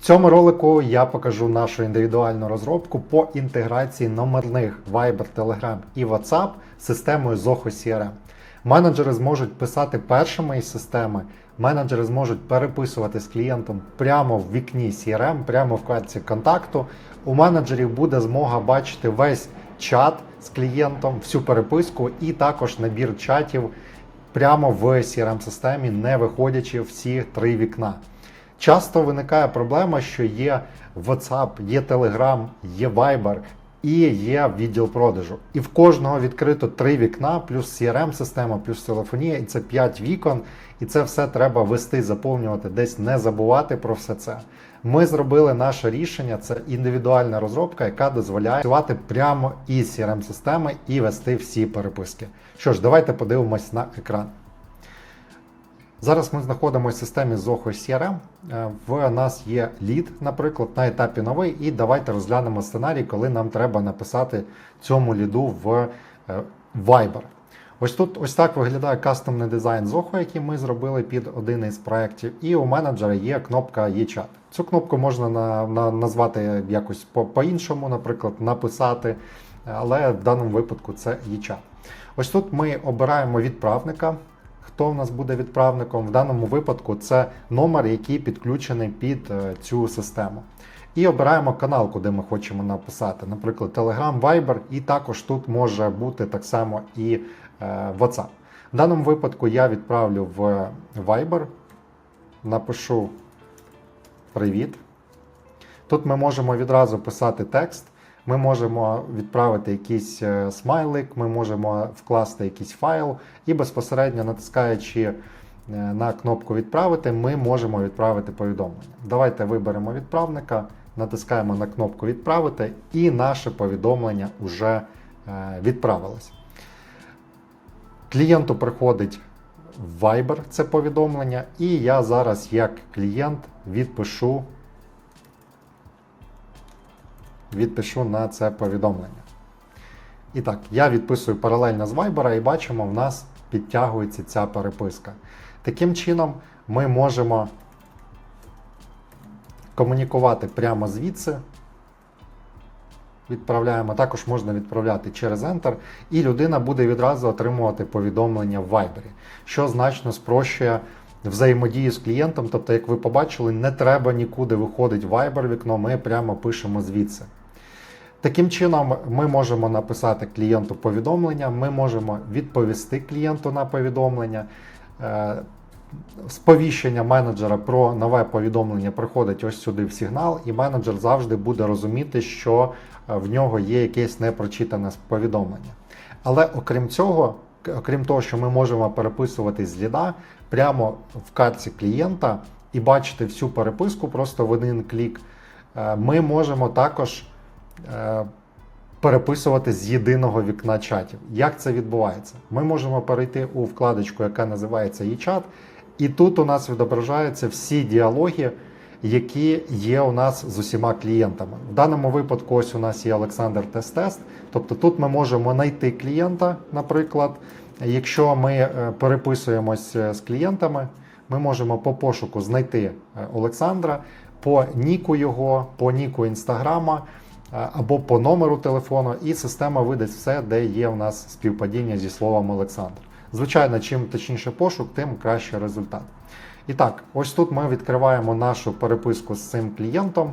В цьому ролику я покажу нашу індивідуальну розробку по інтеграції номерних Viber, Telegram і WhatsApp з системою Zoho CRM. Менеджери зможуть писати першими із системи, менеджери зможуть переписувати з клієнтом прямо в вікні CRM, прямо в картці контакту. У менеджерів буде змога бачити весь чат з клієнтом, всю переписку і також набір чатів прямо в CRM-системі, не виходячи всі три вікна. Часто виникає проблема, що є WhatsApp, є Telegram, є Viber і є відділ продажу. І в кожного відкрито три вікна, плюс CRM-система, плюс телефонія, і це 5 вікон. І це все треба вести, заповнювати, десь не забувати про все це. Ми зробили наше рішення, це індивідуальна розробка, яка дозволяє працювати прямо із CRM-системи і вести всі переписки. Що ж, давайте подивимось на екран. Зараз ми знаходимося в системі Zoho CRM. Е, В нас є лід, наприклад, на етапі новий, і давайте розглянемо сценарій, коли нам треба написати цьому ліду в е, Viber. Ось тут ось так виглядає кастомний дизайн Zoho, який ми зробили під один із проєктів. І у менеджера є кнопка eChat. Цю кнопку можна на, на, назвати якось по- по-іншому, наприклад, написати, але в даному випадку це eChat. Ось тут ми обираємо відправника. Хто в нас буде відправником? В даному випадку це номер, який підключений під е, цю систему. І обираємо канал, куди ми хочемо написати, наприклад, Telegram, Viber, і також тут може бути так само і е, WhatsApp. В даному випадку я відправлю в Viber, напишу Привіт. Тут ми можемо відразу писати текст. Ми можемо відправити якийсь е, смайлик, ми можемо вкласти якийсь файл, і безпосередньо натискаючи е, на кнопку відправити, ми можемо відправити повідомлення. Давайте виберемо відправника, натискаємо на кнопку відправити, і наше повідомлення вже е, відправилось. Клієнту приходить в Viber це повідомлення, і я зараз, як клієнт, відпишу відпишу на це повідомлення. І так, я відписую паралельно з Viber і бачимо, в нас підтягується ця переписка. Таким чином, ми можемо комунікувати прямо звідси. Відправляємо, також можна відправляти через Enter, і людина буде відразу отримувати повідомлення в Viber, що значно спрощує взаємодію з клієнтом. Тобто, як ви побачили, не треба нікуди виходити в Viber вікно, ми прямо пишемо звідси. Таким чином, ми можемо написати клієнту повідомлення, ми можемо відповісти клієнту на повідомлення. Е, Сповіщення менеджера про нове повідомлення приходить ось сюди в сигнал, і менеджер завжди буде розуміти, що е, в нього є якесь непрочитане повідомлення. Але окрім цього, окрім того, що ми можемо переписувати з ліда прямо в картці клієнта і бачити всю переписку просто в один клік, е, ми можемо також переписувати з єдиного вікна чатів. Як це відбувається? Ми можемо перейти у вкладочку, яка називається eChat, і тут у нас відображаються всі діалоги, які є у нас з усіма клієнтами. В даному випадку, ось у нас є Олександр Тест-Тест. Тобто тут ми можемо знайти клієнта, наприклад. Якщо ми е, переписуємось е, з клієнтами, ми можемо по пошуку знайти е, Олександра по ніку його, по ніку інстаграма е, або по номеру телефону, і система видасть все, де є у нас співпадіння зі словом Олександр. Звичайно, чим точніше пошук, тим краще результат. І так, ось тут ми відкриваємо нашу переписку з цим клієнтом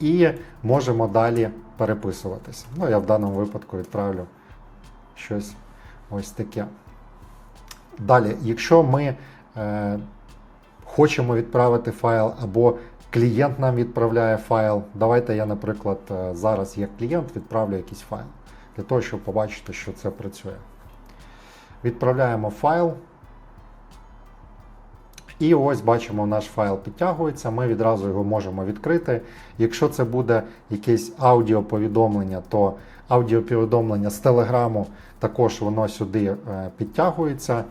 і можемо далі переписуватися. Ну, я в даному випадку відправлю щось ось таке. Далі, якщо ми е, хочемо відправити файл, або клієнт нам відправляє файл, давайте я, наприклад, е, зараз як клієнт відправлю якийсь файл для того, щоб побачити, що це працює. Відправляємо файл. І ось бачимо, наш файл підтягується, ми відразу його можемо відкрити. Якщо це буде якесь аудіоповідомлення, то аудіоповідомлення з телеграму також воно сюди е, підтягується.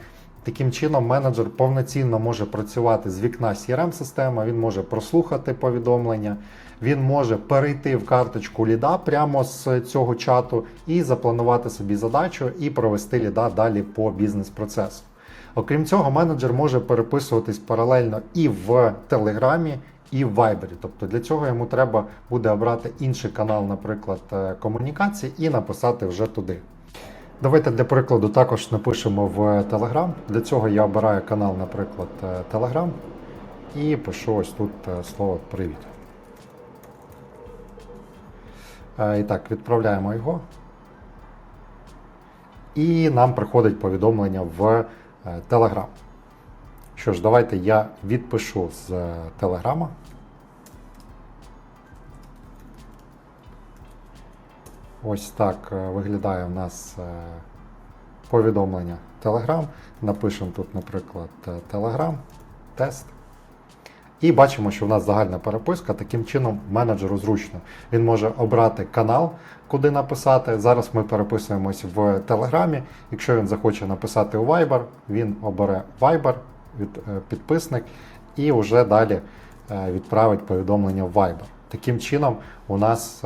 Таким чином, менеджер повноцінно може працювати з вікна CRM-системи, він може прослухати повідомлення, він може перейти в карточку ліда прямо з цього чату і запланувати собі задачу і провести ліда далі по бізнес-процесу. Окрім цього, менеджер може переписуватись паралельно і в Телеграмі, і в Viber. Тобто для цього йому треба буде обрати інший канал, наприклад, е, комунікації, і написати вже туди. Давайте для прикладу також напишемо в Telegram. Для цього я обираю канал, наприклад, е, Telegram, і пишу ось тут е, слово Привіт. Е, І так, відправляємо його. І нам приходить повідомлення в Telegram. Що ж, давайте я відпишу з Телеграма. Ось так е, виглядає у нас е, повідомлення Telegram. Напишемо тут, наприклад, е, Telegram, тест. І бачимо, що в нас загальна переписка. Таким чином менеджеру зручно. Він може обрати канал, куди написати. Зараз ми переписуємось в Телеграмі. Якщо він захоче написати у Viber, він обере Viber, від, підписник, і вже далі відправить повідомлення в Viber. Таким чином, у нас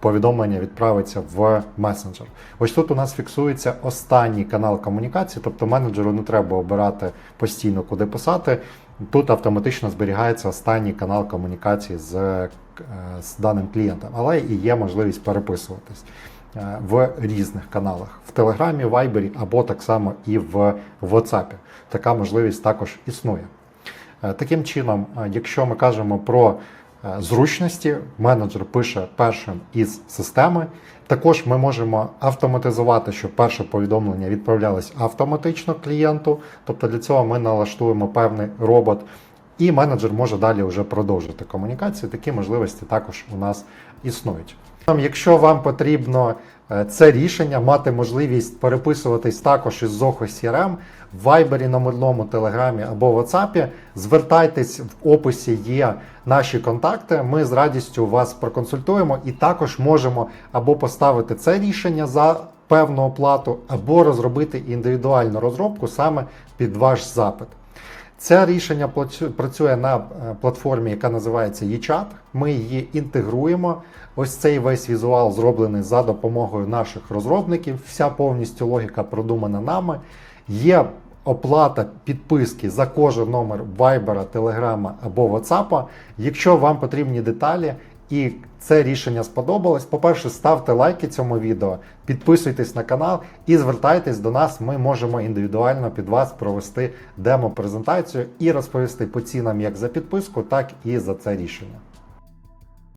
повідомлення відправиться в месенджер. Ось тут у нас фіксується останній канал комунікації, тобто менеджеру не треба обирати постійно, куди писати. Тут автоматично зберігається останній канал комунікації з, е, з даним клієнтом, але і є можливість переписуватись е, в різних каналах в Телеграмі, Вайбері або так само і в WhatsApp. Така можливість також існує. Е, Таким чином, якщо ми кажемо про зручності, менеджер пише першим із системи. Також ми можемо автоматизувати, щоб перше повідомлення відправлялось автоматично клієнту. Тобто для цього ми налаштуємо певний робот, і менеджер може далі вже продовжити комунікацію. Такі можливості також у нас існують. Якщо вам потрібно е, це рішення, мати можливість переписуватись також із Zoho CRM в Viber, на модному Телеграмі або WhatsApp, звертайтесь в описі є наші контакти. Ми з радістю вас проконсультуємо і також можемо або поставити це рішення за певну оплату, або розробити індивідуальну розробку саме під ваш запит. Це рішення працює на е, платформі, яка називається eChat. Ми її інтегруємо. Ось цей весь візуал зроблений за допомогою наших розробників. Вся повністю логіка продумана нами. Є оплата підписки за кожен номер Viber, Telegram або WhatsApp. Якщо вам потрібні деталі і це рішення сподобалось, по-перше, ставте лайки цьому відео, підписуйтесь на канал і звертайтесь до нас. Ми можемо індивідуально під вас провести демо-презентацію і розповісти по цінам як за підписку, так і за це рішення.